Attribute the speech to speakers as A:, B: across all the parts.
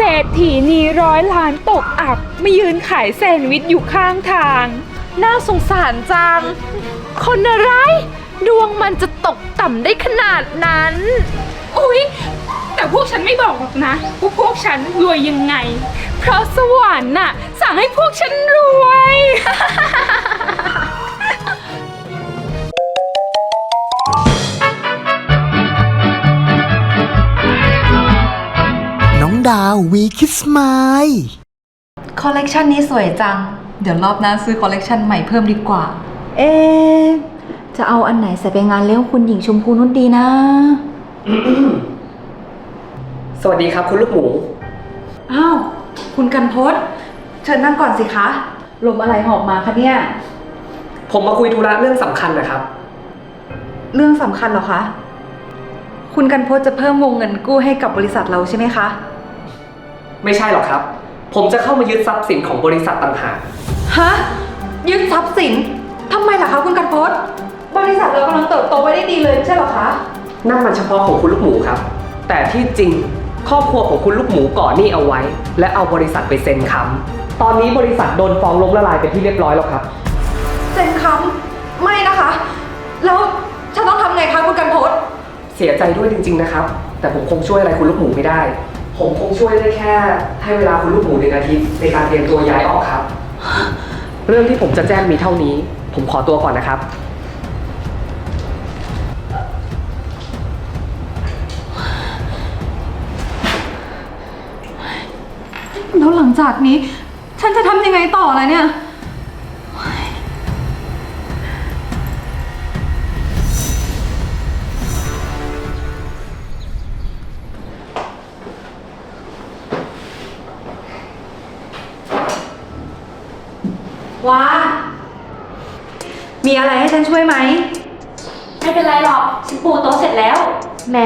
A: เศรษฐีนีร้อยล้านตกอับมายืนขายแซนด์วิชอยู่ข้างทาง น่าสงสารจัง คนอะไร ดวงมันจะตกต่ำได้ขนาดนั้น อุ๊ย แต่พวกฉันไม่บอกหรอกนะว่าพวกฉันรวยยังไง เพราะสวรรค์น่ะสั่งให้พวกฉันรวย
B: ดาววีคิสไมล์
C: คอลเลกชันนี้สวยจัง เดี๋ยวรอบหน้าซื้อคอลเลกชันใหม่เพิ่มดีกว่า เอ๊ะจะเอาอันไหนใส่ไปงานเลี้ยงคุณหญิงชมพูนุชดีนะ
D: สวัสดีครับคุณลูกหมู
C: อ้าว คุณกันพศเชิญนั่งก่อนสิคะ ลมอะไรหอบมาคะเนี่ย
D: ผมมาคุยธุระเรื่องสำคัญนะครับ
C: เรื่องสำคัญเหรอคะ คุณกันพศจะเพิ่มวงเงินกู้ให้กับบริษัทเราใช่ไหมคะ
D: ไม่ใช่หรอกครับ ผมจะเข้ามายึดทรัพย์สินของบริษัทต่างหาก
C: ฮะยึดทรัพย์สินทำไมล่ะคะคุณกันพศบริษัทเรากำลังเติบโตไปได้ดีเลยไม่ใช่เหรอคะ
D: นั่นมันเฉพาะของคุณลูกหมูครับ แต่ที่จริงครอบครัวของคุณลูกหมูก่อหนี้เอาไว้ และเอาบริษัทไปเซ็นค้ำตอนนี้บริษัทโดนฟ้องล้มละลายเป็นที่เรียบร้อยแล้วครับ
C: เซ็นค้ำไม่นะคะ แล้วฉันต้องทำไงคะคุณกันพศ
D: เสียใจด้วยจริง ๆนะครับ แต่ผมคงช่วยอะไรคุณลูกหมูไม่ได้ ผมคงช่วยได้แค่ ให้เวลาคุณลูกหมูหนึ่งอาทิตย์ในการเตรียมตัวย้ายออกครับ เรื่องที่ผมจะแจ้งมีเท่านี้ ผมขอตัวก่อนนะครับ
C: แล้วหลังจากนี้ ฉันจะทำยังไงต่อล่ะเนี่ย ว้า มีอะไรให้ฉันช่วยไหม
E: ไม่เป็นไรหรอกฉันปูโต๊ะเสร็จแล้ว แหม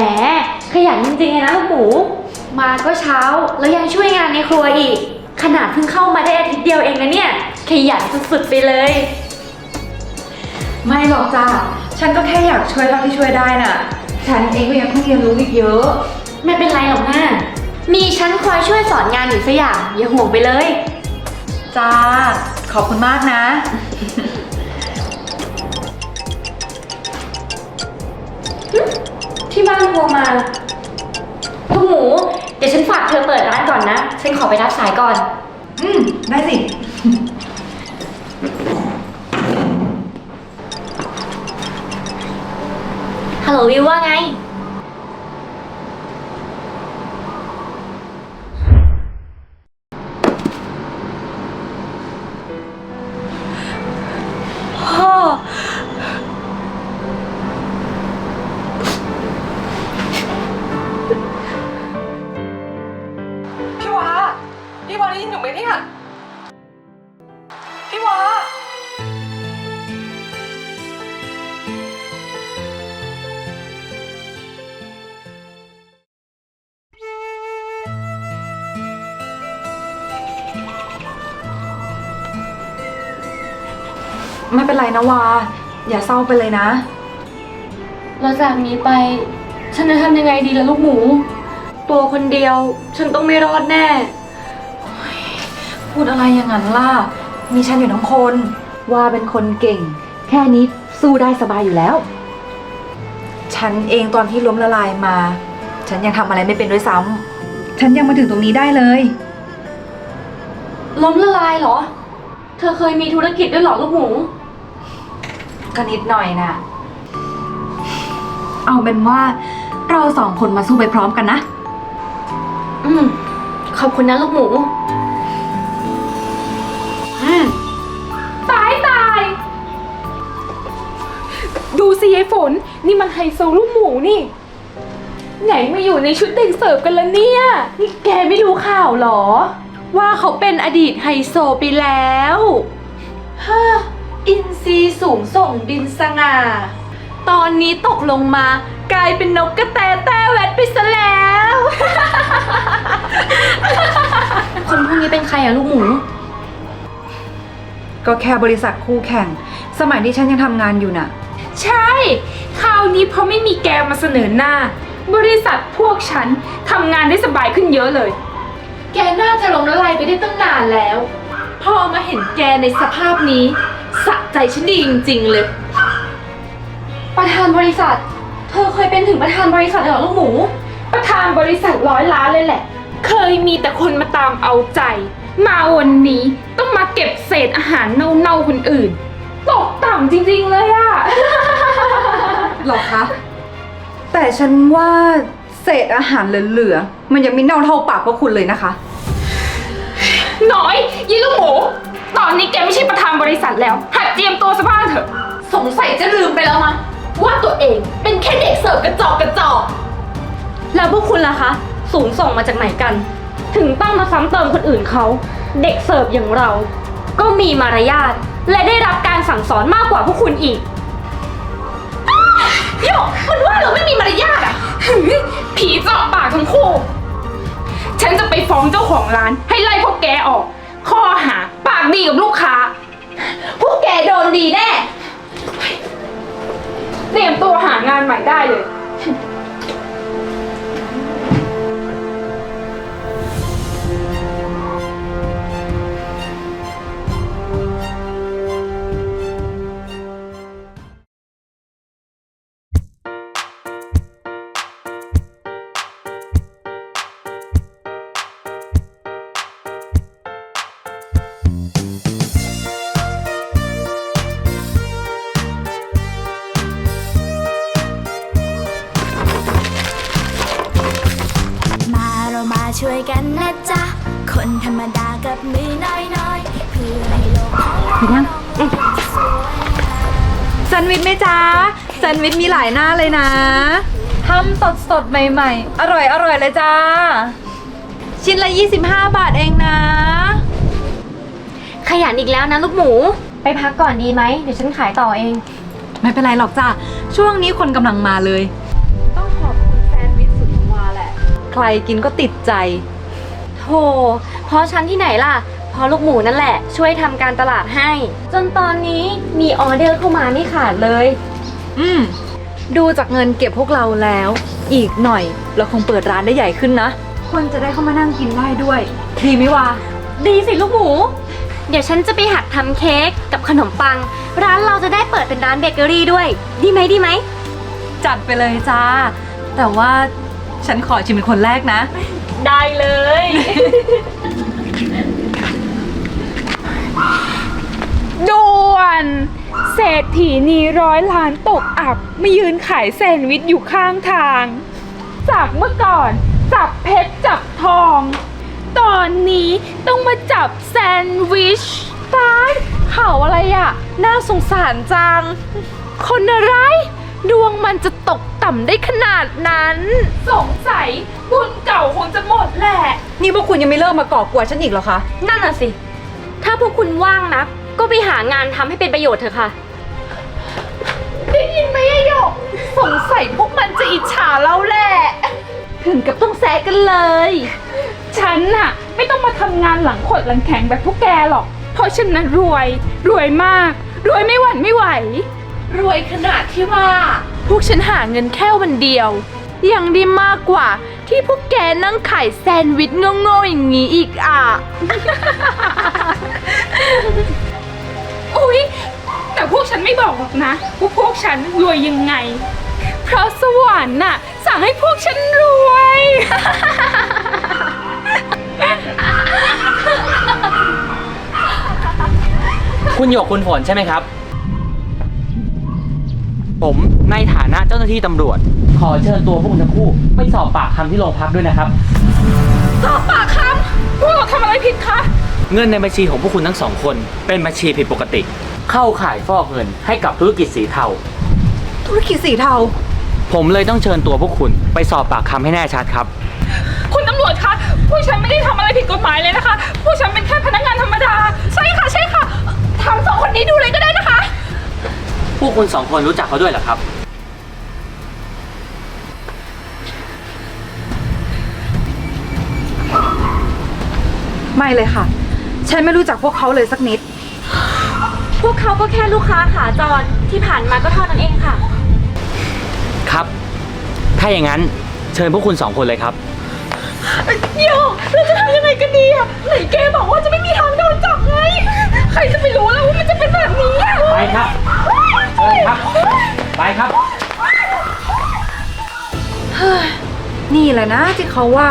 E: ขยันจริงๆเลยนะลูกหมู มาก็เช้า แล้วยังช่วยงานในครัวอีก ขนาดเพิ่งเข้ามาได้อาทิตย์เดียวเองนะเนี่ย ขยันสุดๆไปเลย
C: ไม่หรอกจ้าฉันก็แค่อยากช่วยเท่าที่ช่วยได้น่ะ ฉันเองก็ยังต้องเรียนรู้อีกเยอะ
E: ไม่เป็นไรหรอกนะมีฉันคอยช่วยสอนงานอยู่สักอย่างอย่าห่วงไปเลย
C: จ้า ขอบคุณมากนะ
E: ที่บ้านโทรมาลูกหมู เดี๋ยวฉันฝากเธอเปิดร้านก่อนนะ ฉันขอไปรับสายก่อน
C: อืม ได้สิ
E: ฮัลโหลวิวว่าไง
D: ยินหนูไหมเนี่ย พี่วา
C: ไม่เป็นไรนะวา อย่าเศร้าไปเลยนะ
E: แล้วจากนี้ไป ฉันจะทำยังไงดีล่ะลูกหมู ตัวคนเดียว ฉันต้องไม่รอดแน่
C: พูดอะไรอย่างนั้นล่ะ มีฉันอยู่ทั้งคน ว่าเป็นคนเก่ง แค่นี้สู้ได้สบายอยู่แล้ว ฉันเองตอนที่ล้มละลายมา ฉันยังทำอะไรไม่เป็นด้วยซ้ำฉันยังมาถึงตรงนี้ได้เลย
E: ล้มละลายเหรอ เธอเคยมีธุรกิจด้วยเหรอลูกหมู
C: ก็นิดหน่อยนะเอาเป็นว่าเราสองคนมาสู้ไปพร้อมกันนะ
E: อืม ขอบคุณนะลูกหมู
A: ฝน นี่มันไฮโซลูกหมูนี่ ไหนมาอยู่ในชุดเด็กเสิร์ฟกันละเนี่ย นี่แกไม่ดูข่าวเหรอ ว่าเขาเป็นอดีตไฮโซไปแล้วฮ่าอินซีสูงส่งบินสง่า ตอนนี้ตกลงมากลายเป็นนกกระแตแต้แวดไปซะแล้ว
E: คนพวกนี้เป็นใครอะลูกหมู
C: ก็แค่บริษัทคู่แข่ง สมัยที่ฉันยังทำงานอยู่น่ะ
A: ใช่ คราวนี้เพราะไม่มีแกมาเสนอหน้า บริษัทพวกฉันทำงานได้สบายขึ้นเยอะเลย แกน่าจะล้มละลายไปได้ตั้งนานแล้ว พอมาเห็นแกในสภาพนี้ สะใจฉันดีจริงๆเลย
E: ประธานบริษัท เธอเคยเป็นถึงประธานบริษัทเลยเหรอลูกหมู
A: ประธานบริษัทร้อยล้านเลยแหละ เคยมีแต่คนมาตามเอาใจ มาวันนี้ต้องมาเก็บเศษอาหารเน่าๆคนอื่น ตกต่ำจริงๆเลยอะ
C: หรอคะ แต่ฉันว่าเศษอาหารเหลือๆ มันยังไม่เน่าเท่าปากพวกคุณเลยนะคะ
A: น้อยยี่ลูกหมู ตอนนี้แกไม่ใช่ประธานบริษัทแล้ว หัดเจียมตัวสบ้างเถอะ สงสัยจะลืมไปแล้วมั้งว่าตัวเองเป็นแค่เด็กเสิร์ฟกระจอกกระจอก
E: แล้วพวกคุณล่ะคะ สูงส่งมาจากไหนกัน ถึงต้องมาซ้ำเติมคนอื่นเขา เด็กเสิร์ฟอย่างเรา ก็มีมารยาท และได้รับการสั่งสอนมากกว่าพวกคุณอีก
A: โยกมันว่าเราไม่มีมารยาทอะหือผีเจาะปากทั้งคู่ ฉันจะไปฟ้องเจ้าของร้าน ให้ไล่พวกแกออก ข้อหาปากดีกับลูกค้า พวกแกโดนดีแน่ เตรียมตัวหางานใหม่ได้เลย
C: แซนด์วิชมีหลายหน้าเลยนะทำสดสดๆ ใหม่ ๆ อร่อยอร่อยเลยจ้า ชิ้นละ 25 บาทเองนะ
E: ขยันอีกแล้วนะลูกหมู ไปพักก่อนดีไหม เดี๋ยวฉันขายต่อเอง
C: ไม่เป็นไรหรอกจ้าช่วงนี้คนกำลังมาเลย ต้องขอบคุณแซนด์วิชสุดวาแหละ ใครกินก็ติดใจ
E: โธ่เพราะฉันที่ไหนล่ะ เพราะลูกหมูนั่นแหละ ช่วยทำการตลาดให้ จนตอนนี้มีออเดอร์เข้ามาไม่ขาดเลย
C: อืม ดูจากเงินเก็บพวกเราแล้ว อีกหน่อย เราคงเปิดร้านได้ใหญ่ขึ้นนะ คนจะได้เข้ามานั่งกินได้ด้วย ดีไหมวะ
E: ดีสิลูกหมู เดี๋ยวฉันจะไปหัดทำเค้กกับขนมปัง ร้านเราจะได้เปิดเป็นร้านเบเกอรี่ด้วย ดีไหมดีไหม
C: จัดไปเลยจ้า แต่ว่าฉันขอชิมเป็นคนแรกนะ
E: ได้เลย
A: ด่วน เศรษฐีนีร้อยล้านตกอับมายืนขายแซนด์วิชอยู่ข้างทาง จากเมื่อก่อนจับเพชรจับทอง ตอนนี้ต้องมาจับแซนด์วิชตายข่าวอะไรอะ่ะน่าสงสารจัง คนอะไร ดวงมันจะตกต่ำได้ขนาดนั้น สงสัยบุญเก่าคงจะหมดแหละ
C: นี่พวกคุณยังไม่เลิกมาก่อกวนฉันอีกเหรอคะ
E: นั่นน่ะสิ ถ้าพวกคุณว่างนะ ก็ไปหางานทำให้เป็นประโยชน์เถอะค่ะ
A: ได้ยินไหมอะหยกสงสัยพวกมันจะอิจฉาเราแหละ ถึงกับต้องแซะกันเลย ฉันน่ะ ไม่ต้องมาทำงานหลังขดหลังแข็งแบบพวกแกหรอก เพราะฉันน่ะรวย รวยมาก รวยไม่หวั่นไม่ไหว รวยขนาดที่ว่า พวกฉันหาเงินแค่วันเดียว ยังดีมากกว่าที่พวกแกนั่งขายแซนด์วิชโง่ๆอย่างนี้อีกอะ อุ๊ย แต่พวกฉันไม่บอกหรอกนะว่าพวกฉันรวยยังไง เพราะสวรรค์น่ะสั่งให้พวกฉันรวย
F: คุณหยกคุณฝนใช่ไหมครับ ผมในฐานะเจ้าหน้าที่ตำรวจ ขอเชิญตัวพวกคุณทั้งคู่ไปสอบปากคำที่โรงพักด้วยนะครับ
A: สอบปากคำพวกเราทำอะไรผิดคะ
F: เงินในบัญชีของพวกคุณทั้งสองคน เป็นบัญชีผิดปกติ เข้าข่ายฟอกเงินให้กับธุรกิจสีเทา
C: ธุรกิจสีเทา
F: ผมเลยต้องเชิญตัวพวกคุณไปสอบปากคำให้แน่ชัดครับ
A: คุณตำรวจคะ พวกฉันไม่ได้ทำอะไรผิดกฎหมายเลยนะคะ พวกฉันเป็นแค่พนักงานธรรมดา ใช่ค่ะ ใช่ค่ะทำสองคนนี้ดูเลยก็ได้นะคะ
F: พวกคุณสองคนรู้จักเขาด้วยเหรอครับ
C: ไม่เลยค่ะ ฉันไม่รู้จักพวกเขาเลยสักนิด
E: พวกเขาก็แค่ลูกค้าขาจรที่ผ่านมาก็เท่านั้นเองค่ะ
F: ครับ ถ้าอย่างนั้นเชิญพวกคุณสองคนเลยครับ
A: เดี๋ยเราจะทำยังไงกันดีอะไหน
C: แก
E: บอกว่าจะไม่มีทางโดนจับไง
A: ใครจะไปรู้แล้วว่ามันจะเป็นแบบนี้ไ
F: ปครับไปครับ ไปครับ
C: นี่แหละนะที่เขาว่า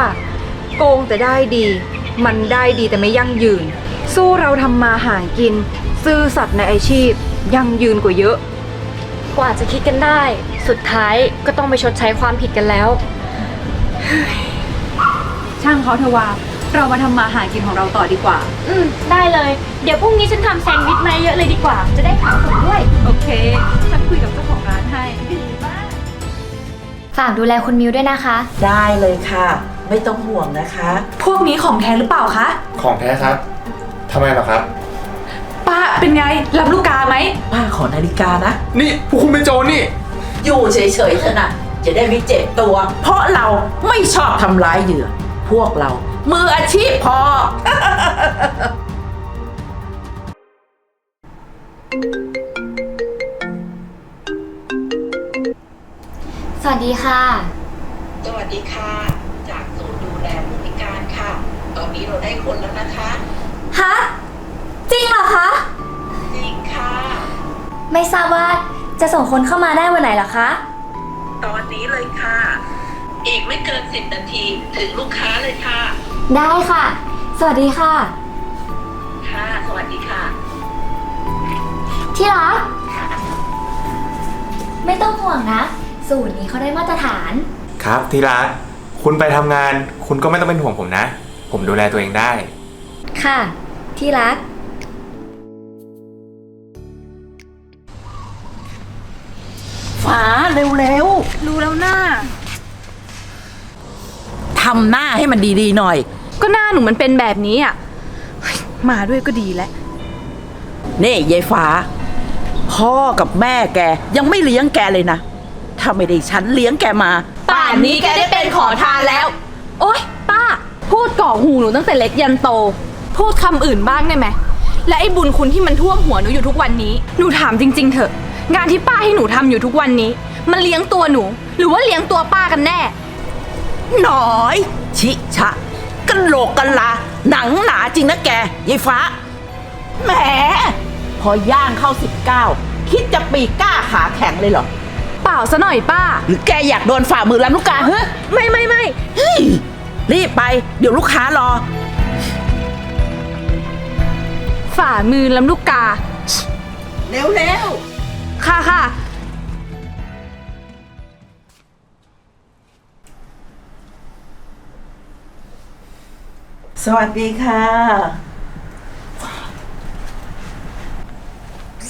C: โกงแต่ได้ดี มันได้ดีแต่ไม่ยั่งยืน สู้เราทำมาหากิน ซื่อสัตย์ในอาชีพ ยั่งยืนกว่าเยอะ
G: กว่าจะคิดกันได้ สุดท้ายก็ต้องไปชดใช้ความผิดกันแล้ว
C: ช่างเขาเถอะว่า เรามาทำมาหากินของเราต่อดีกว่า
G: อืม ได้เลย เดี๋ยวพรุ่งนี้ฉันทำแซนด์วิชมาเยอะเลยดีกว่า จะได้ขายส่งด้วย
C: โอเค ฉันคุยกับเจ้าของร้านให้
G: ฝากดูแลคุณมิวด้วยนะคะ
H: ได้เลยค่ะ ไม่ต้องห่วงนะคะ
I: พวกนี้ของแท้หรือเปล่าคะ
J: ของแท้ครับทำไมเหรอครับ
I: ป้าเป็นไง รับลูกกาไหม
H: ป้าขอนาฬิกานะ
J: นี่พวกคุณเป็นโจรนี่
H: อยู่เฉยๆเถอะนะจะได้ไม่เจ็บตัว เพราะเราไม่ชอบทำร้ายเหยื่อ พวกเรา มืออาชีพพอ
G: สวัสดีค่ะ
K: สวัสดีค่ะ จากศูนย์ดูแลผู้พิการค่ะ ตอ นนี้เราได้คนแล้วนะคะ
G: ฮะจริงเหรอคะ
K: จริงค่ะ
G: ไม่ทราบว่าจะส่งคนเข้ามาได้วันไหนเหรอคะ
K: ตอนนี้เลยค่ะ อีกไม่เกินสิบนาทีถึงลูกค้าเลยค่ะ
G: ได้ค่ะ สวัสดีค่ะ
K: ค่ะ สวัสดีค่ะ
G: ที่รัก ไม่ต้องห่วงนะ สูตรนี้เขาได้มาตรฐาน
J: ครับที่รักคุณไปทำงาน คุณก็ไม่ต้องเป็นห่วงผมนะ ผมดูแลตัวเองได้
G: ค่ะ ที่รัก
H: ฟ้าเร็ว
I: รู้แล้วหน้า
H: ๆทำหน้าให้มันดีๆหน่อย
I: ก็หน้าหนูมันเป็นแบบนี้อะเฮ้ยมาด้วยก็ดีแล้ว
H: นี่ยายฟ้า พ่อกับแม่แกยังไม่เลี้ยงแกเลยนะ ถ้าไม่ได้ฉันเลี้ยงแกมา
I: ป่านนี้แกได้เป็นขอทานแล้ว โอ๊ยป้า พูดก่อหูหนูตั้งแต่เล็กยันโต พูดคำอื่นบ้างได้ไหม และไอ้บุญคุณที่มันท่วมหัวหนูอยู่ทุกวันนี้ หนูถามจริง ๆ เถอะ งานที่ป้าให้หนูทำอยู่ทุกวันนี้ มันเลี้ยงตัวหนู หรือว่าเลี้ยงตัวป้ากันแน่
H: หน่อย ชิชะกันโหลกกันลา หนังหนาจริงนะแกยายฟ้า แหม พอย่างเข้าสิบเก้าคิดจะปีกกล้าขาแข็งเลยเหรอ
I: เปล่าซะหน่อยป้า
H: หรือแกอยากโดนฝ่ามือลำลูกกาเฮ้ย
I: ไม่ไม่ไม่
H: เฮ้ย รีบไป เดี๋ยวลูกค้ารอ
I: ฝ่ามือลำลูกกา
H: เร็ว
I: ค่ะค่ะ
H: ๆสวัสดีค่ะ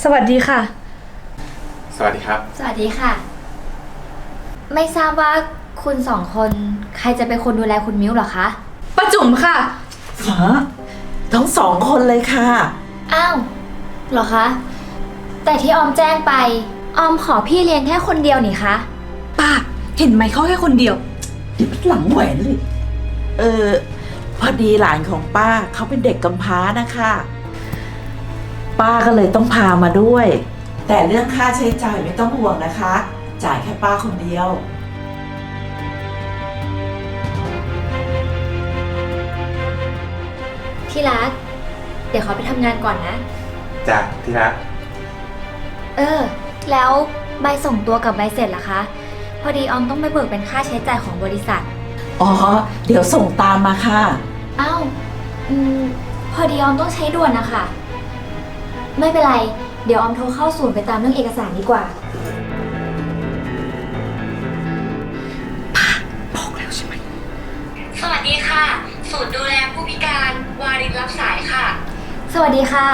I: สวัสดีค่ะ
J: สวัสดีครับ
G: สวัสดีค่ะ ไม่ทราบว่าคุณสองคน ใครจะเป็นคนดูแลคุณมิ้วเหรอคะ
I: ประจุมค่ะ
H: ฟ้าทั้งสองคนเลยค่ะ
G: อ้าวเหรอคะแต่ที่ออมแจ้งไป ออมขอพี่เลี้ยงแค่คนเดียวนี่คะ
I: ป้า เห็นไหมเขาแค่คนเดียว
H: เดี๋ยวหลังแหวนเลย เออ พอดีหลานของป้าเขาเป็นเด็กกำพร้านะคะ ป้าก็เลยต้องพามาด้วย แต่เรื่องค่าใช้จ่ายไม่ต้องห่วงนะคะ จ่ายแค่ป้าคนเดียว
G: ที่รัก เดี๋ยวเขาไปทำงานก่อนนะ
J: จ้ะที่รัก
G: เออ แล้วใบส่งตัวกับใบเสร็จล่ะคะ พอดีออมต้องไปเบิกเป็นค่าใช้จ่ายของบริษัท
H: อ๋อ เดี๋ยวส่งตามมาค่ะ
G: อ้าวอืมพอดีออมต้องใช้ด่วนนะคะ ไม่เป็นไร เดี๋ยวออมโทรเข้าศูนย์ไปตามเรื่องเอกสารดีกว่า
L: สวัสดีค่ะ ศูนย์ดูแลผู้พิการ วารินรับสายค่ะ
G: สวัสดีค่ะ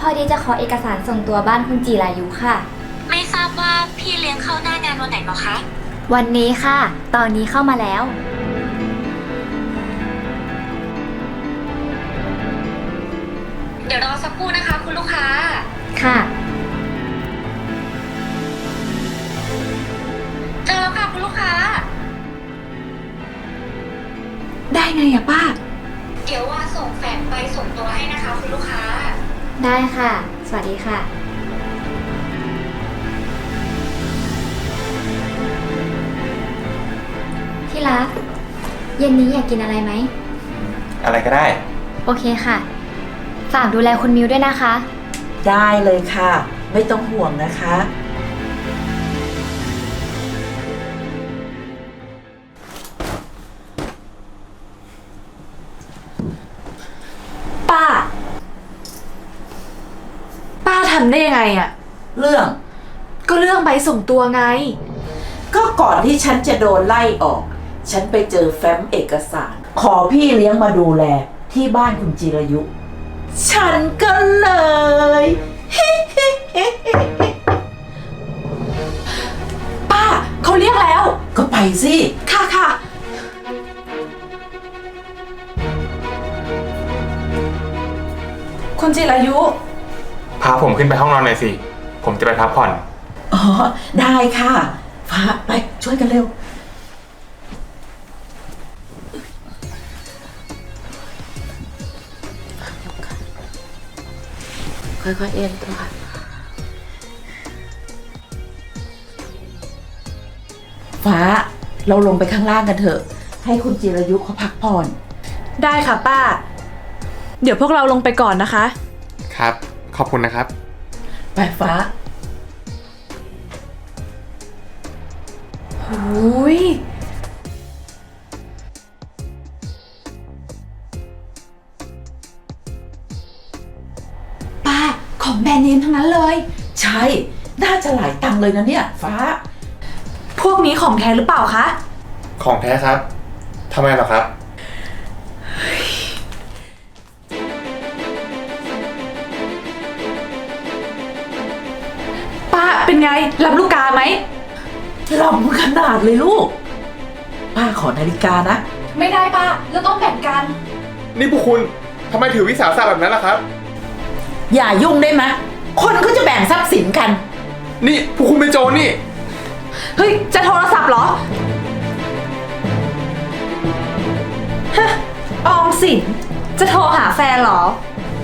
G: พอดีจะขอเอกสารส่งตัวบ้านคุณจีรายุค่ะ
L: ไม่ทราบว่าพี่เลี้ยงเข้าหน้างานวันไหนหรอคะ
G: วันนี้ค่ะ ตอนนี้เข้ามาแล้ว
L: เดี๋ยวรอสักครู่นะคะ คุณลูกค้า
G: ค่ะ
I: ได้
L: ค่ะ
G: สวัสดีค่ะ ที่รัก เย็นนี้อยากกินอะไรไหม
J: อะไรก็ได้
G: โอเคค่ะ ฝากดูแลคุณมิวด้วยนะคะ
H: ได้เลยค่ะ ไม่ต้องห่วงนะคะ
G: น
C: ป้า ป้าทำได้ยังไงอะ
H: เรื่อง
C: ก็เรื่องใบส่งตัวไง
H: ก็ก่อนที่ฉันจะโดนไล่ออก ฉันไปเจอแฟ้มเอกสาร ขอพี่เลี้ยงมาดูแลที่บ้านคุณจิรายุ ฉันก็เลย
C: ป้าเขาเรียกแล้ว
H: ก็ไปสิ
C: ค่ะค่ะ คุณจิรายุ
J: พาผมขึ้นไปห้องนอนหน่อยสิ ผมจะไปพักผ่อน
H: อ๋อ ได้ค่ะ ฟ้าไปช่วยกันเร็ว ค่อยๆเอ็นตัวฟ้าเราลงไปข้างล่างกันเถอะ ให้คุณจิรายุเขาพักผ่อน
C: ได้ค่ะป้า เดี๋ยวพวกเราลงไปก่อนนะคะ
J: ครับ ขอบคุณนะครับ
H: ไปฟ้า
C: โอ้ยป้าของแบรนด์เนมทั้งนั้นเลย
H: ใช่ น่าจะหลายตังค์เลยนะเนี่ย ฟ้า
C: พวกนี้ของแท้หรือเปล่าคะ
J: ของแท้ครับ ทำไมเหรอครับ
C: ไง รับลูกกาไหม
H: หล่อมขนาดเลยลูก ป้าขอนาฬิกานะ
C: ไม่ได้ป้าเราต้องแบ่งกัน
J: นี่พวกคุณทำไมถือวิสาสะแบบนั้นล่ะครับ
H: อย่ายุ่งได้ไหมคนก็จะแบ่งทรัพย์สินกัน
J: นี่พวกคุณเป็นโจรนี่
C: เฮ้ย จะโทรศัพท์เหรอฮะออมสินจะโทรหาแฟนเหรอ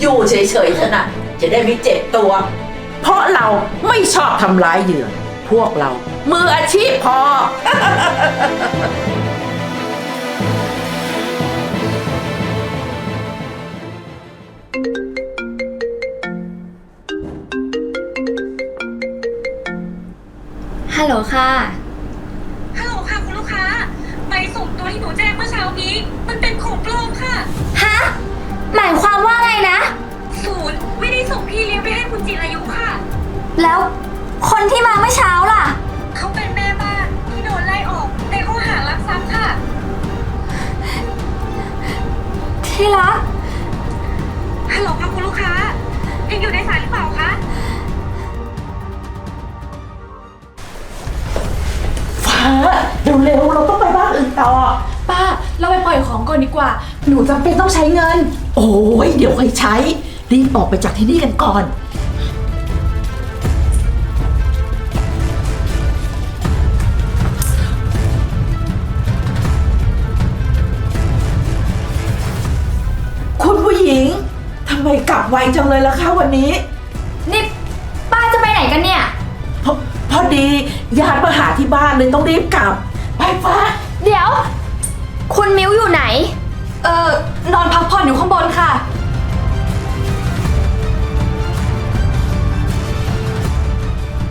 H: อยู่เฉยๆเถอะนะจะได้ไม่เจ็บตัว เพราะเราไม่ชอบทำร้ายเหยื่อ พวกเรา มืออาชีพพอ
G: ฮัลโหลค่ะ
M: เดี๋ย
G: วค่อ
M: ยใช้
H: รีบออกไปจากที่นี่กันก่อน คุณผู้หญิงทำไมกลับไวจังเลยล่ะคะวันนี้
G: นี่ป้าจะไปไหนกันเนี่ย
H: พอพอดีญาติมาหาที่บ้านเลยต้องรีบกลับ ไปฟ้า
G: เดี๋ยว คุณมิ้วอยู่ไหน
C: เอ่อนอนพักผ่อนอยู่ข้างบนค่ะ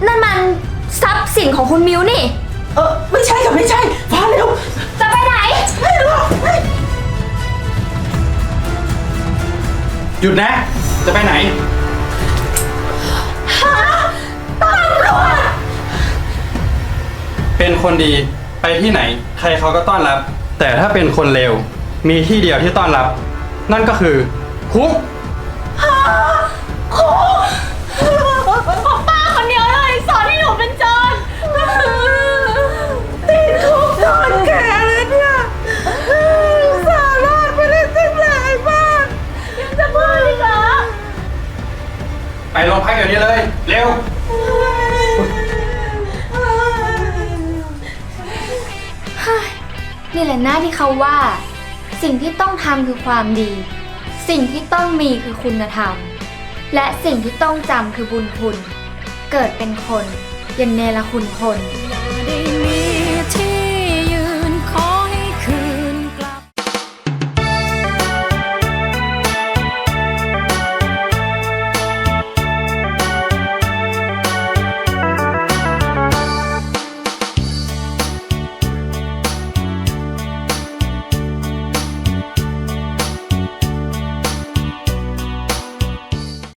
G: นั่นมันทรัพย์สินของคุณมิ้วนี่
H: เออไม่ใช่ค่ะไม่ใช่ฟ้าเร็ว
G: จะไปไหน
H: ไม่หรอกไม่
F: หยุดนะ จะไปไหนเป็นคนดีไปที่ไหน ใครเขาก็ต้อนรับ แต่ถ้าเป็นคนเลวมีที่เดียวที่ต้อนรับ นั่นก็คือคุก
H: ดคุกโดนแกเลยเนี่ยสารอดไปได้ตั้งหลายบ้าน
C: ยังจะพูดอีกเหรอ
F: ไปโรงพักเดี๋ยวนี้เลย เร็ว
G: นี่แหละหน้าที่เขาว่า สิ่งที่ต้องทำคือความดี สิ่งที่ต้องมีคือคุณธรรม และสิ่งที่ต้องจำคือบุญคุณ เกิดเป็นคนอยันเนรคุณคน
N: ได้มีที่